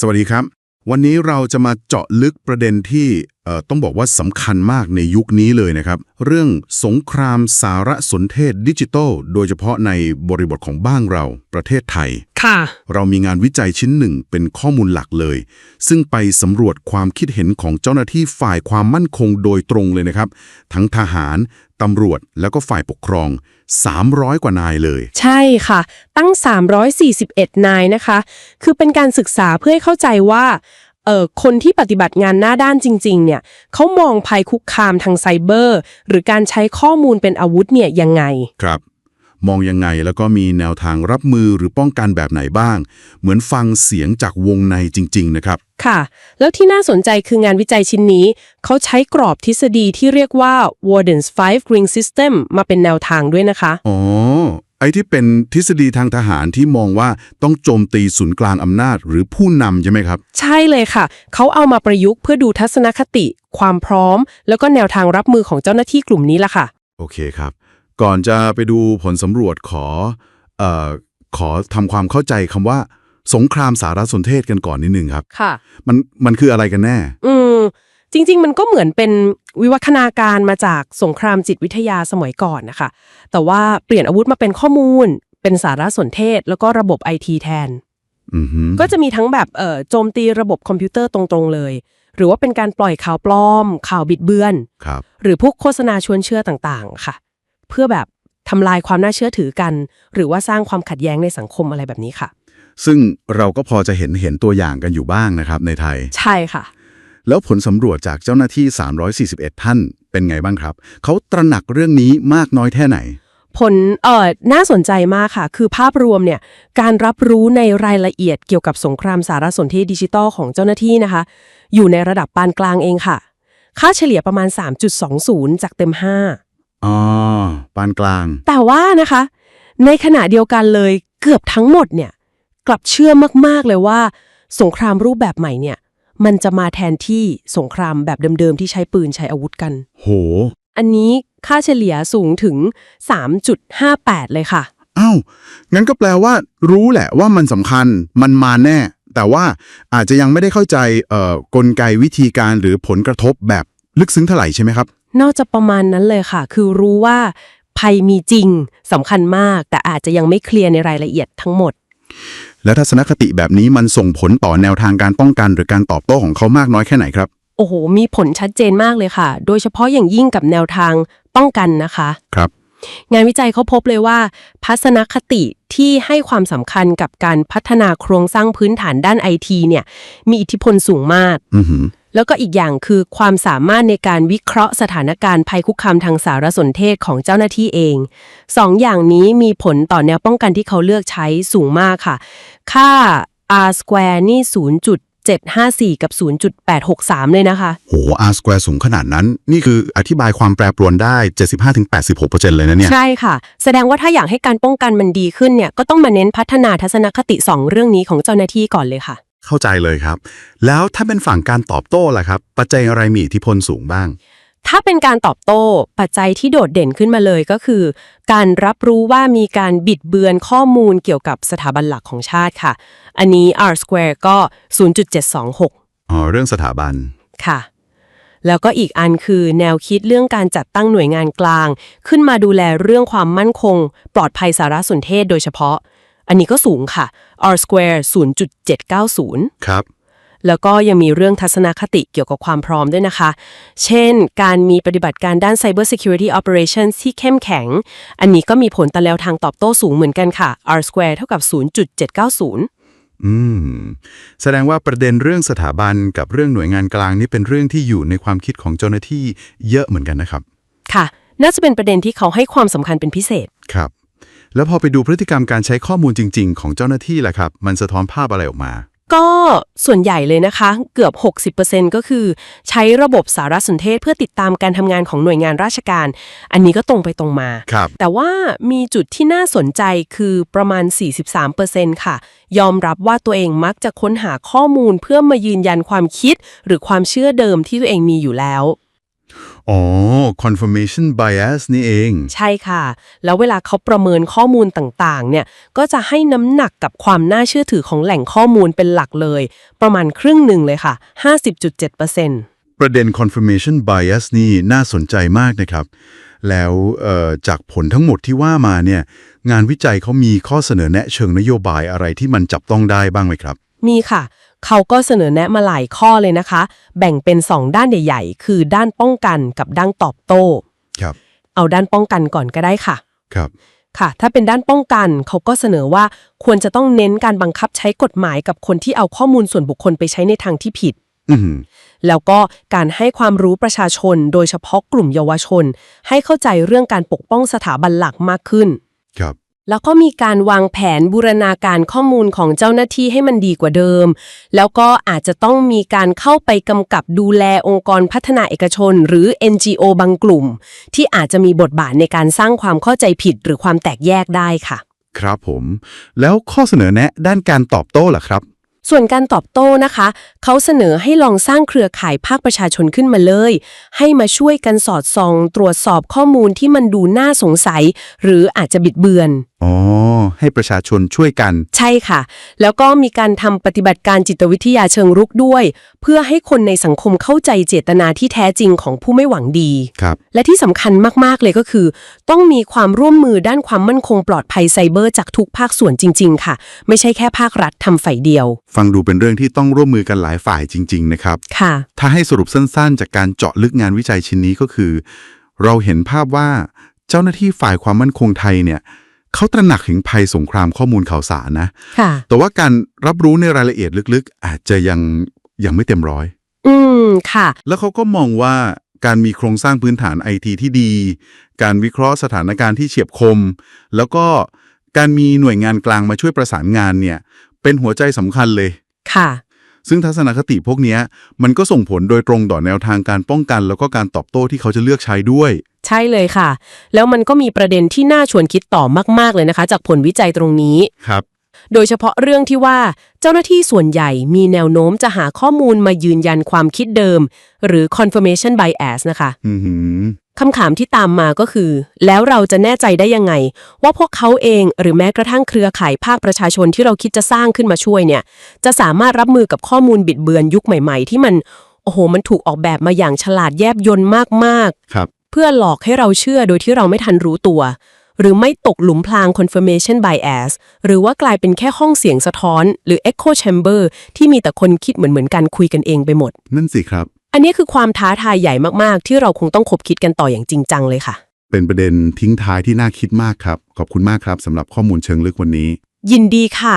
สวัสดีครับ วันนี้เราจะมาเจาะลึกประเด็นที่ ต้องบอกว่าสำคัญมากในยุคนี้เลยนะครับ เรื่องสงครามสารสนเทศดิจิทัล โดยเฉพาะในบริบทของบ้านเรา ประเทศไทย ค่ะ เรามีงานวิจัยชิ้นหนึ่งเป็นข้อมูลหลักเลย ซึ่งไปสำรวจความคิดเห็นของเจ้าหน้าที่ฝ่ายความมั่นคงโดยตรงเลยนะครับ ทั้งทหารตำรวจแล้วก็ฝ่ายปกครอง 300 กว่านายเลย ใช่ค่ะ ตั้ง 341 นายนะคะ คือเป็นการศึกษาเพื่อให้เข้าใจว่า เอ่อคนที่ปฏิบัติงานหน้าด้านจริง ๆ เนี่ยเขามองภัยคุกคามทางไซเบอร์ หรือการใช้ข้อมูลเป็นอาวุธเนี่ยยังไง ครับ มองยังไงแล้วก็มีแนวทางรับมือหรือป้องกันแบบไหนบ้าง เหมือนฟังเสียงจากวงในจริง ๆ นะครับ ค่ะ แล้วที่น่าสนใจคืองานวิจัยชิ้นนี้ เขาใช้กรอบทฤษฎีที่เรียกว่า Warden's Five Ring System มาเป็นแนวทางด้วยนะคะ อ๋อ ไอ้ที่เป็นทฤษฎีทางทหารที่มองว่าต้องโจมตีศูนย์กลางอำนาจหรือผู้นำใช่ไหมครับ ใช่เลยค่ะ เขาเอามาประยุกต์เพื่อดูทัศนคติ ความพร้อม แล้วก็แนวทางรับมือของเจ้าหน้าที่กลุ่มนี้ล่ะค่ะ โอเคครับ ก่อนจะไปดูผลสำรวจขอเอ่อขอทำความเข้าใจคำว่า สงครามสารสนเทศกันก่อนนิดนึงครับ ค่ะ มันมันคืออะไรกันแน่ อืม จริง ๆ มันก็เหมือนเป็นวิวัฒนาการมาจากสงครามจิตวิทยาสมัยก่อนนะคะ แต่ว่าเปลี่ยนอาวุธมาเป็นข้อมูล เป็นสารสนเทศ แล้วก็ระบบไอทีแทนอือฮึก็จะมีทั้งแบบเอ่อโจมตีระบบคอมพิวเตอร์ตรงๆเลย หรือว่าเป็นการปล่อยข่าวปลอม ข่าวบิดเบือนครับหรือพวกโฆษณาชวนเชื่อต่างๆ ค่ะ เพื่อแบบทำลายความน่าเชื่อถือกัน หรือว่าสร้างความขัดแย้งในสังคมอะไรแบบนี้ค่ะซึ่งเราก็พอจะเห็นเห็นตัวอย่างกันอยู่บ้างนะครับในไทย ใช่ค่ะ แล้วผลสำรวจจากเจ้าหน้าที่ 341 ท่านเป็นไงบ้างครับ เขาตระหนักเรื่องนี้มากน้อยแค่ไหน ผลเอ่อน่าสนใจมากค่ะ คือภาพรวมเนี่ยการรับรู้ในรายละเอียดเกี่ยวกับสงครามสารสนเทศดิจิทัลของเจ้าหน้าที่นะคะ อยู่ในระดับปานกลางเองค่ะ ค่าเฉลี่ยประมาณ 3.20 จากเต็ม 5อ๋อปานกลาง แต่ว่านะคะ ในขณะเดียวกันเลยเกือบทั้งหมดเนี่ยกลับเชื่อมากๆเลยว่า สงครามรูปแบบใหม่เนี่ย มันจะมาแทนที่สงครามแบบเดิมๆ ที่ใช้ปืนใช้อาวุธกัน โห อันนี้ค่าเฉลี่ยสูงถึง 3.58 เลยค่ะ อ้าว งั้นก็แปลว่า รู้แหละว่ามันสำคัญ มันมาแน่ แต่ว่าอาจจะยังไม่ได้เข้าใจเอ่อกลไกวิธีการหรือผลกระทบแบบลึกซึ้งเท่าไหร่ใช่ไหมครับ นอกจากประมาณนั้นเลยค่ะ คือรู้ว่าภัยมีจริงสำคัญมาก แต่อาจจะยังไม่เคลียร์ในรายละเอียดทั้งหมด แล้วทัศนคติแบบนี้มันส่งผลต่อแนวทางการป้องกัน หรือการตอบโต้ของเขามากน้อยแค่ไหนครับ โอ้โห มีผลชัดเจนมากเลยค่ะ โดยเฉพาะอย่างยิ่งกับแนวทางป้องกันนะคะ ครับ งานวิจัยเขาพบเลยว่าทัศนคติที่ให้ความสำคัญกับการพัฒนาโครงสร้างพื้นฐานด้านไอทีเนี่ย มีอิทธิพลสูงมาก อือหือ แล้วก็อีกอย่างคือความสามารถในการวิเคราะห์สถานการณ์ภัยคุกคามทางสารสนเทศของเจ้าหน้าที่เองสองอย่างนี้มีผลต่อแนวป้องกันที่เขาเลือกใช้สูงมากค่ะ ค่า R square นี่ 0.754 กับ 0.863 เลยนะคะ โห R square สูงขนาดนั้น นี่คืออธิบายความแปรปรวนได้ 75-86%เลยนะเนี่ย ใช่ค่ะ แสดงว่าถ้าอยากให้การป้องกันมันดีขึ้นเนี่ย ก็ต้องมาเน้นพัฒนาทัศนคติ 2 เรื่องนี้ของเจ้าหน้าที่ก่อนเลยค่ะ เข้าใจเลยครับ แล้วถ้าเป็นฝั่งการตอบโต้ล่ะครับ ปัจจัยอะไรมีอิทธิพลสูงบ้าง ถ้าเป็นการตอบโต้ปัจจัยที่โดดเด่นขึ้นมาเลยก็คือ การรับรู้ว่ามีการบิดเบือนข้อมูลเกี่ยวกับสถาบันหลักของชาติค่ะ อันนี้ R square ก็ 0.726 อ๋อ เรื่องสถาบันค่ะแล้วก็อีกอันคือแนวคิดเรื่องการจัดตั้งหน่วยงานกลาง ขึ้นมาดูแลเรื่องความมั่นคง ปลอดภัยสารสนเทศโดยเฉพาะ อันนี้ก็สูงค่ะ R square 0.790 ครับ แล้วก็ยังมีเรื่องทัศนคติเกี่ยวกับความพร้อมด้วยนะคะ เช่น การมีปฏิบัติการด้าน Cyber Security Operations ที่เข้มแข็ง อันนี้ก็มีผลต่อแนวทางตอบโต้สูงเหมือนกันค่ะ R square เท่ากับ 0.790อืม แสดงว่าประเด็นเรื่องสถาบันกับเรื่องหน่วยงานกลางนี่เป็นเรื่องที่อยู่ในความคิดของเจ้าหน้าที่เยอะเหมือนกันนะครับ ค่ะ น่าจะเป็นประเด็นที่เขาให้ความสำคัญเป็นพิเศษ ครับ แล้วพอไปดูพฤติกรรมการใช้ข้อมูลจริง ๆ ของเจ้าหน้าที่ล่ะครับ มันสะท้อนภาพอะไรออกมา ก็ส่วนใหญ่เลยนะคะ เกือบ 60%ก็คือ ใช้ระบบสารสนเทศเพื่อติดตามการทำงานของหน่วยงานราชการ อันนี้ก็ตรงไปตรงมา ครับ แต่ว่ามีจุดที่น่าสนใจคือประมาณ 43%ค่ะ ยอมรับว่าตัวเองมักจะค้นหาข้อมูลเพื่อมายืนยันความคิด หรือความเชื่อเดิมที่ตัวเองมีอยู่แล้ว อ๋อ confirmation bias นี่เอง ใช่ค่ะ แล้วเวลาเขาประเมินข้อมูลต่างๆ เนี่ย ก็จะให้น้ำหนักกับความน่าเชื่อถือของแหล่งข้อมูลเป็นหลักเลย ประมาณครึ่งหนึ่งเลยค่ะ 50.7%ประเด็น confirmation bias นี่น่าสนใจมากนะครับ แล้วเอ่อจากผลทั้งหมดที่ว่ามาเนี่ย งานวิจัยเขามีข้อเสนอแนะเชิงนโยบายอะไรที่มันจับต้องได้บ้างไหมครับ มีค่ะ เขาก็เสนอแนะมาหลายข้อเลยนะคะ แบ่งเป็น 2 ด้านใหญ่ ๆ คือด้านป้องกันกับด้านตอบโต้ครับ เอาด้านป้องกันก่อนก็ได้ค่ะ ครับ ค่ะ ถ้าเป็นด้านป้องกันเขาก็เสนอว่าควรจะต้องเน้นการบังคับใช้กฎหมายกับคนที่เอาข้อมูลส่วนบุคคลไปใช้ในทางที่ผิด อือหือแล้วก็การให้ความรู้ประชาชน โดยเฉพาะกลุ่มเยาวชน ให้เข้าใจเรื่องการปกป้องสถาบันหลักมากขึ้น ครับ แล้วก็มีการวางแผนบูรณาการข้อมูลของเจ้าหน้าที่ให้มันดีกว่าเดิม แล้วก็อาจจะต้องมีการเข้าไปกำกับดูแลองค์กรพัฒนาเอกชน หรือ NGO บางกลุ่ม ที่อาจจะมีบทบาทในการสร้างความเข้าใจผิดหรือความแตกแยกได้ค่ะ ครับผม แล้วข้อเสนอแนะด้านการตอบโต้ล่ะครับ ส่วนการตอบโต้นะคะ เขาเสนอให้ลองสร้างเครือข่ายภาคประชาชนขึ้นมาเลย ให้มาช่วยกันสอดส่อง ตรวจสอบข้อมูลที่มันดูน่าสงสัย หรืออาจจะบิดเบือน อ๋อ ให้ประชาชนช่วยกัน ใช่ค่ะ แล้วก็มีการทำปฏิบัติการจิตวิทยาเชิงรุกด้วย เพื่อให้คนในสังคมเข้าใจเจตนาที่แท้จริงของผู้ไม่หวังดี ครับ และที่สำคัญมากๆเลยก็คือ ต้องมีความร่วมมือด้านความมั่นคงปลอดภัยไซเบอร์จากทุกภาคส่วนจริง ๆ ค่ะ ไม่ใช่แค่ภาครัฐทำฝ่ายเดียว ฟังดูเป็นเรื่องที่ต้องร่วมมือกันหลายฝ่ายจริง ๆ นะครับ ค่ะ ถ้าให้สรุปสั้นๆ จากการเจาะลึกงานวิจัยชิ้นนี้ก็คือ เราเห็นภาพว่าเจ้าหน้าที่ฝ่ายความมั่นคงไทยเนี่ย เขาตระหนักถึงภัยสงครามข้อมูลข่าวสารนะ ค่ะ แต่ว่าการรับรู้ในรายละเอียดลึกๆ อาจจะยังยังไม่เต็มร้อย อืม ค่ะ แล้วเขาก็มองว่าการมีโครงสร้างพื้นฐานไอทีที่ดี การวิเคราะห์สถานการณ์ที่เฉียบคม แล้วก็การมีหน่วยงานกลางมาช่วยประสานงานเนี่ย เป็นหัวใจสำคัญเลย ค่ะ ซึ่งทัศนคติพวกเนี้ยมันก็ส่งผลโดยตรงต่อแนวทางการป้องกัน แล้วก็การตอบโต้ที่เขาจะเลือกใช้ด้วย ใช่เลยค่ะ แล้วมันก็มีประเด็นที่น่าชวนคิดต่อมาก ๆ เลยนะคะ จากผลวิจัยตรงนี้ครับโดยเฉพาะเรื่องที่ว่าเจ้าหน้าที่ส่วนใหญ่มีแนวโน้มจะหาข้อมูลมายืนยันความคิดเดิม หรือ confirmation bias นะคะอือหือ คำถามที่ตามมาก็คือ แล้วเราจะแน่ใจได้ยังไง ว่าพวกเขาเองหรือแม้กระทั่งเครือข่ายภาคประชาชนที่เราคิดจะสร้างขึ้นมาช่วยเนี่ย จะสามารถรับมือกับข้อมูลบิดเบือนยุคใหม่ๆ ที่มันโอ้โหมันถูกออกแบบมาอย่างฉลาดแยบยนต์มากๆครับ เพื่อหลอกให้เราเชื่อโดยที่เราไม่ทันรู้ตัว หรือไม่ตกหลุมพราง confirmation bias หรือว่ากลายเป็นแค่ห้องเสียงสะท้อน หรือ echo chamber ที่มีแต่คนคิดเหมือนเหมือนๆกันคุยกันเองไปหมด นั่นสิครับ อันนี้คือความท้าทายใหญ่มากๆ ที่เราคงต้องคบคิดกันต่ออย่างจริงจังเลยค่ะ เป็นประเด็นทิ้งท้ายที่น่าคิดมากครับ ขอบคุณมากครับสำหรับข้อมูลเชิงลึกวันนี้ ยินดีค่ะ